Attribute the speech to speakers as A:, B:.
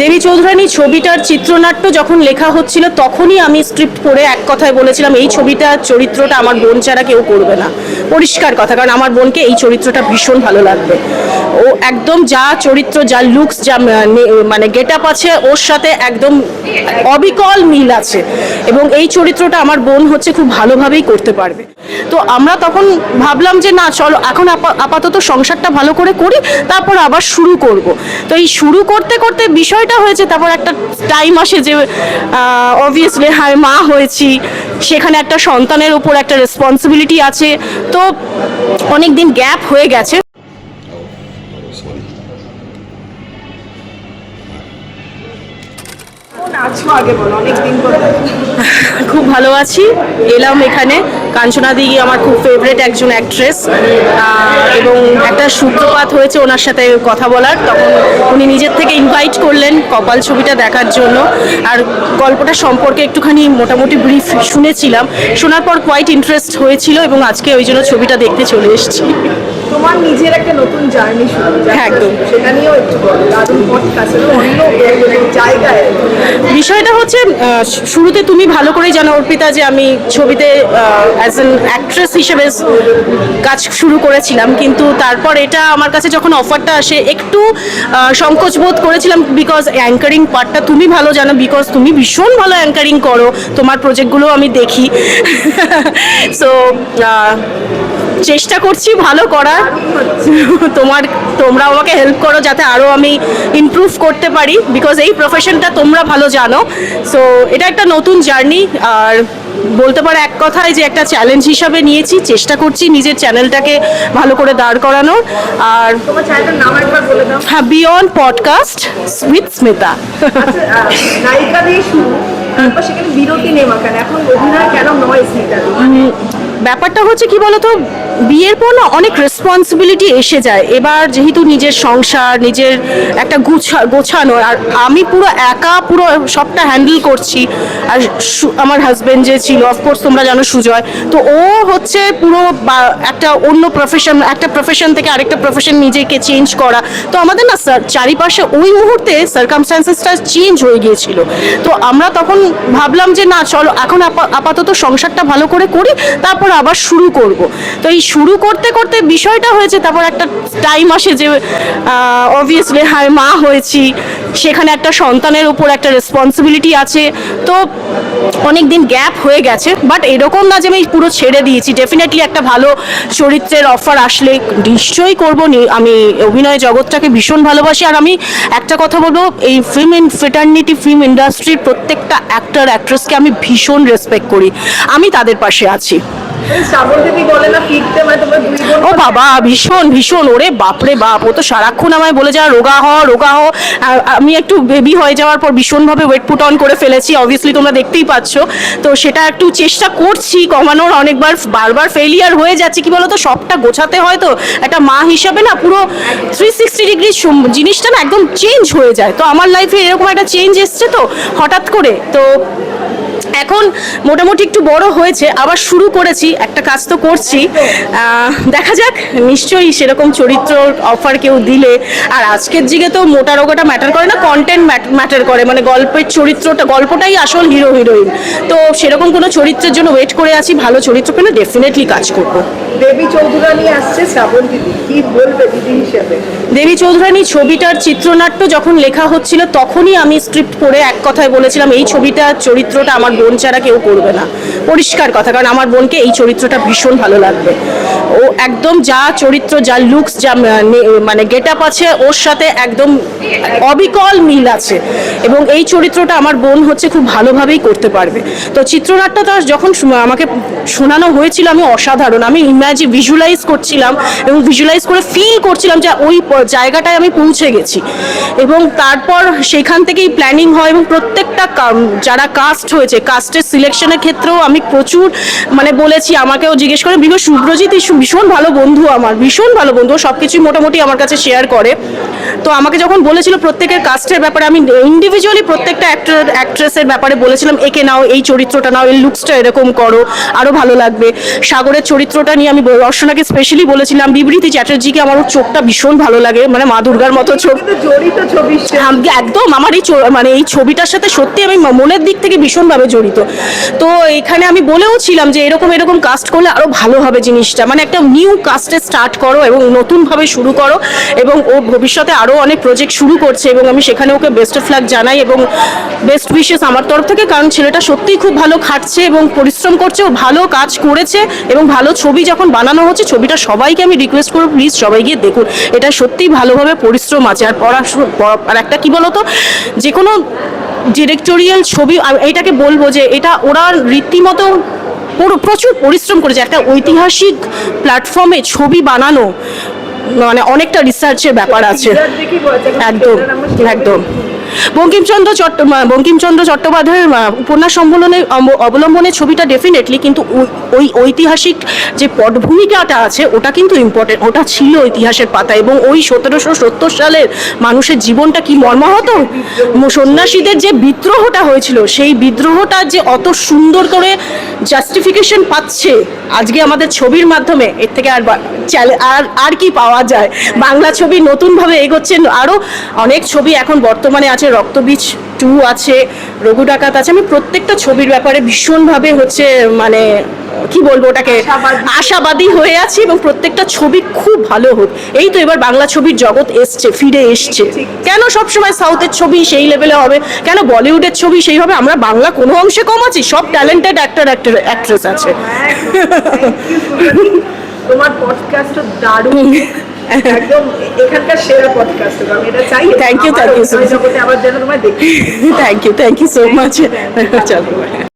A: দেবী চৌধুরানী ছবিটার চিত্রনাট্য যখন লেখা হচ্ছিল, তখনই আমি স্ক্রিপ্ট পড়ে এক কথায় বলেছিলাম, এই ছবিটার চরিত্রটা আমার বোন ছাড়া কেউ করবে না। পরিষ্কার কথা, কারণ আমার বোনকে এই চরিত্রটা ভীষণ ভালো লাগবে। ও একদম যা চরিত্র, যা লুকস যা মানে- গেট আপ আছে, ওর সাথে একদম অবিকল মিল আছে। এবং এই চরিত্রটা আমার বোন হচ্ছে খুব ভালোভাবেই করতে পারবে। তো আমরা তখন ভাবলাম যে, না, চলো, এখন আপা- আপাতত সংসারটা ভালো করে করি, তারপর আবার শুরু করব। তো এই শুরু করতে করতে বিষয়টা হয়েছে, তারপর একটা টাইম আসে যে অবভিয়াসলি হ্যাঁ মা হয়েছি, সেখানে একটা সন্তানের উপর একটা রেসপন্সিবিলিটি আছে। তো অনেক দিন গ্যাপ হয়ে গেছে খুব ভালো আছি। এলাম এখানে। কাঞ্চনা দিঘি আমার খুব ফেভারিট একজন অ্যাক্ট্রেস এবং একটা সূত্রপাত হয়েছে ওনার সাথে কথা বলার। তখন উনি নিজের থেকে ইনভাইট করলেন কপাল ছবিটা দেখার জন্য। আর গল্পটা সম্পর্কে একটুখানি মোটামুটি ব্রিফ শুনেছিলাম। শোনার পর কোয়াইট ইন্টারেস্ট হয়েছিল এবং আজকে ওই জন্য ছবিটা দেখতে চলে এসেছি।
B: তোমার নিজের একটা নতুন জার্নি শুরু
A: একদম।
B: সেটা নিয়েও একটু দারুণ পডকাস্ট অন্য জায়গায়।
A: বিষয়টা হচ্ছে শুরুতে তুমি ভালো করেই জানো অর্পিতা যে আমি ছবিতে অ্যাজ অ্যান অ্যাক্ট্রেস হিসেবে কাজ শুরু করেছিলাম। কিন্তু তারপর এটা আমার কাছে যখন অফারটা আসে একটু সংকোচ বোধ করেছিলাম বিকজ অ্যাঙ্কারিং পার্টটা তুমি ভালো জানো বিকজ তুমি ভীষণ ভালো অ্যাঙ্কারিং করো। তোমার প্রজেক্টগুলো আমি দেখি। সো চেষ্টা করছি ভালো করার। তোমার তোমরা আমাকে হেল্প করো যাতে আরও আমি ইমপ্রুভ করতে পারি বিকজ এই প্রফেশনটা তোমরা ভালো জানো। সো এটা একটা নতুন জার্নি আর বলতে পারো এক কথায় যে একটা চ্যালেঞ্জ হিসাবে নিয়েছি চেষ্টা করছি নিজের চ্যানেলটাকে ভালো করে দাঁড় করানোর। আর হ্যাঁ beyond podcast with Smita
B: ah, নায়িকা দিয়ে শুরু তারপর সেখানে বিরতি নেওয়া কেন এখন অভিনয় কেন নয় স্মিতা
A: ব্যাপারটা হচ্ছে কি বলতো বিয়ের পর না অনেক রেসপন্সিবিলিটি এসে যায়। এবার যেহেতু নিজের সংসার, নিজের একটা গুছা গোছানো, আর আমি পুরো একা পুরো সবটা হ্যান্ডেল করছি। আর আমার হাজব্যান্ড যে ছিল অফকোর্স তোমরা জানো সুজয়, তো ও হচ্ছে পুরো একটা অন্য প্রফেশন একটা প্রফেশন থেকে আরেকটা প্রফেশন নিজেকে চেঞ্জ করা। তো আমাদের না স্যার চারিপাশে ওই মুহূর্তে সার্কামস্টান্সেসটা চেঞ্জ হয়ে গিয়েছিল। তো আমরা তখন ভাবলাম যে না, চলো এখন আপা- আপাতত সংসারটা ভালো করে করি, তারপর আবার শুরু করব। তো এই শুরু করতে করতে বিষয়টা হয়েছে, তারপর একটা টাইম আসে যে অবভিয়াসলি হ্যাঁ মা হয়েছি, সেখানে একটা সন্তানের উপর একটা রেসপন্সিবিলিটি আছে। তো অনেক দিন গ্যাপ হয়ে গেছে বাট এরকম না যে আমি পুরো ছেড়ে দিয়েছি। ডেফিনেটলি একটা ভালো চরিত্রের অফার আসলে নিশ্চয়ই করব। আমি অভিনয় জগৎটাকে ভীষণ ভালোবাসি। আর আমি একটা কথা বলব, এই ফিল্ম ইন ফিটার্নিটি ফিল্ম ইন্ডাস্ট্রির প্রত্যেকটা অ্যাক্টর অ্যাক্ট্রেসকে আমি ভীষণ রেসপেক্ট করি। আমি তাদের পাশে আছি।
B: মানে
A: ও বাবা ভীষণ ভীষণ ওরে বাপরে বাপ ও তো সারাক্ষণ আমায় বলে যা রোগা হ রোগা হ। আমি একটু বেবি হয়ে যাওয়ার পর ভীষণভাবে ওয়েট পুট অন করে ফেলেছি অবভিয়াসলি তোমরা দেখতেই পাচ্ছ। তো সেটা একটু চেষ্টা করছি কমানোর অনেকবার বারবার ফেলিয়ার হয়ে যাচ্ছে কি বলতো সবটা গোছাতে হয় তো একটা মা হিসাবে না পুরো থ্রি সিক্সটি ডিগ্রি জিনিসটা না একদম চেঞ্জ হয়ে যায়। তো আমার লাইফে এরকম একটা চেঞ্জ এসছে তো হঠাৎ করে তো এখন মোটামুটি একটু বড় হয়েছে আবার শুরু করেছি একটা কাজ তো করছি। দেখা যাক নিশ্চয়ই সেরকম চরিত্র অফার কেউ দিলে। আর আজকের দিকে তো মোটা রোগাটা ম্যাটার করে না কন্টেন্ট ম্যাটার করে। মানে গল্পের চরিত্রটা গল্পটাই আসল হিরো হিরোইন তো সেরকম কোনো চরিত্রের জন্য ওয়েট করে আছি ভালো চরিত্র পেলে ডেফিনেটলি কাজ করব।
B: দেবী চৌধুরানী আসছে শ্রাবণ দিদি কি বলবে দিদি হিসেবে?
A: দেবী চৌধুরানী ছবিটার চিত্রনাট্য যখন লেখা হচ্ছিল তখনই আমি স্ক্রিপ্ট পড়ে এক কথায় বলেছিলাম এই ছবিটার চরিত্রটা আমার বোন ছাড়া কেউ করবে না। পরিষ্কার কথা, কারণ আমার বোনকে এই চরিত্রটা ভীষণ ভালো লাগবে। ও একদম যা চরিত্র, যা লুকস যা মানে- গেট আপ আছে, ওর সাথে একদম অবিকল মিল আছে। এবং এই চরিত্রটা আমার বোন হচ্ছে খুব ভালোভাবেই করতে পারবে। তো চিত্রনাট্যটা যখন আমাকে শোনানো হয়েছিল, আমি অসাধারণ। আমি ইম্যাজি ভিজুয়ালাইজ করছিলাম এবং ভিজুয়ালাইজ করে ফিল করছিলাম যে ওই জায়গাটায় আমি পৌঁছে গেছি। এবং তারপর সেখান থেকেই প্ল্যানিং হয় এবং প্রত্যেকটা যারা কাস্ট হয়েছে কাস্টের সিলেকশনের ক্ষেত্রেও আমি প্রচুর মানে বলেছি, আমাকেও জিজ্ঞেস করে, বিকজ শুভ্রজিৎ ইস্যু ভীষণ ভালো বন্ধু আমার ভীষণ ভালো বন্ধু। সব কিছুই মোটামুটি আমার কাছে শেয়ার করে। তো আমাকে যখন বলেছিল প্রত্যেকের কাস্টের ব্যাপারে আমি ইন্ডিভিজুয়ালি প্রত্যেকটা অ্যাক্টর অ্যাক্ট্রেসের ব্যাপারে বলেছিলাম একে নাও এই চরিত্রটা নাও এই লুকসটা এরকম করো আরও ভালো লাগবে। সাগরের চরিত্রটা নিয়ে আমি রর্ষণাকে স্পেশালি বলেছিলাম বিবৃতি চ্যাটার্জিকে আমার ওর চোখটা ভীষণ ভালো লাগে। মানে মা দুর্গার মতো চোখ। একদম আমার এই মানে এই ছবিটার সাথে সত্যি আমি মনের দিক থেকে ভীষণভাবে জড়িত। তো এখানে আমি বলেও ছিলাম যে এরকম এরকম কাস্ট করলে আরও ভালো হবে জিনিসটা। মানে একটা নিউ কাস্টে স্টার্ট করো এবং নতুনভাবে শুরু করো এবং ও ভবিষ্যতে আরও অনেক প্রজেক্ট শুরু করছে এবং আমি সেখানে ওকে বেস্ট অফ লাক জানাই এবং বেস্ট উইশেস আমার তরফ থেকে। কারণ ছেলেটা সত্যিই খুব ভালো খাটছে এবং পরিশ্রম করছে, ও ভালো কাজ করেছে এবং ভালো ছবি যখন বানানো হচ্ছে, ছবিটা সবাইকে আমি রিকোয়েস্ট করব প্লিজ সবাই গিয়ে দেখুন। এটা সত্যিই ভালোভাবে পরিশ্রম আছে। আর পড়াশোনা আর একটা কি বলতো? যে কোনো ডিরেক্টোরিয়াল ছবি আমি এইটাকে বলব যে এটা ওরা রীতিমতো প্রচুর পরিশ্রম করেছে। একটা ঐতিহাসিক প্ল্যাটফর্মে ছবি বানানো মানে অনেকটা রিসার্চের ব্যাপার আছে। একদম একদম। বঙ্কিমচন্দ্র চট্ট বঙ্কিমচন্দ্র চট্টোপাধ্যায়ের উপন্যাস সম্বলনে, অব- অবলম্বনে ছবিটা ডেফিনেটলি কিন্তু ওই- ওই ঐতিহাসিক যে পটভূমিকাটা আছে, ওটা কিন্তু ইম্পর্টেন্ট ওটা ছিল ইতিহাসের পাতা এবং ওই সতেরোশো সত্তর সালের মানুষের জীবনটা কি মর্মাহত? সন্ন্যাসীদের যে বিদ্রোহটা হয়েছিল, সেই বিদ্রোহটা যে অত সুন্দর করে জাস্টিফিকেশন পাচ্ছে। আজকে আমাদের ছবির মাধ্যমে এর থেকে আর আর আর কি পাওয়া যায়? বাংলা ছবি নতুনভাবে এগোচ্ছেন আরও অনেক ছবি এখন বর্তমানে আছে রক্তবীজ টু আছে রঘু ডাকাত আছে। আমি প্রত্যেকটা ছবির ব্যাপারে ভীষণভাবে হচ্ছে মানে কি বলব ওটাকে
B: আশাবাদী।
A: হয়ে আছি এবং প্রত্যেকটা ছবি খুব ভালো হোক। এই তো এবার বাংলা ছবির জগৎ এসছে ফিরে এসছে। কেন সবসময় সাউথের ছবি সেই লেভেলে হবে? কেন বলিউডের ছবি সেই হবে আমরা বাংলা কোনো অংশে কম আছি সব ট্যালেন্টেড অ্যাক্টর অ্যাক্টর অ্যাক্ট্রেস আছে।
B: সুপ্রতি। তোমার পডকাস্ট দারুণ। একদম এখানকার সেরা পডকাস্ট আমি এটা চাই
A: থ্যাংক ইউ
B: আমার ইউ আবার যেন তোমায় দেখি।
A: Thank you thank you so much চলো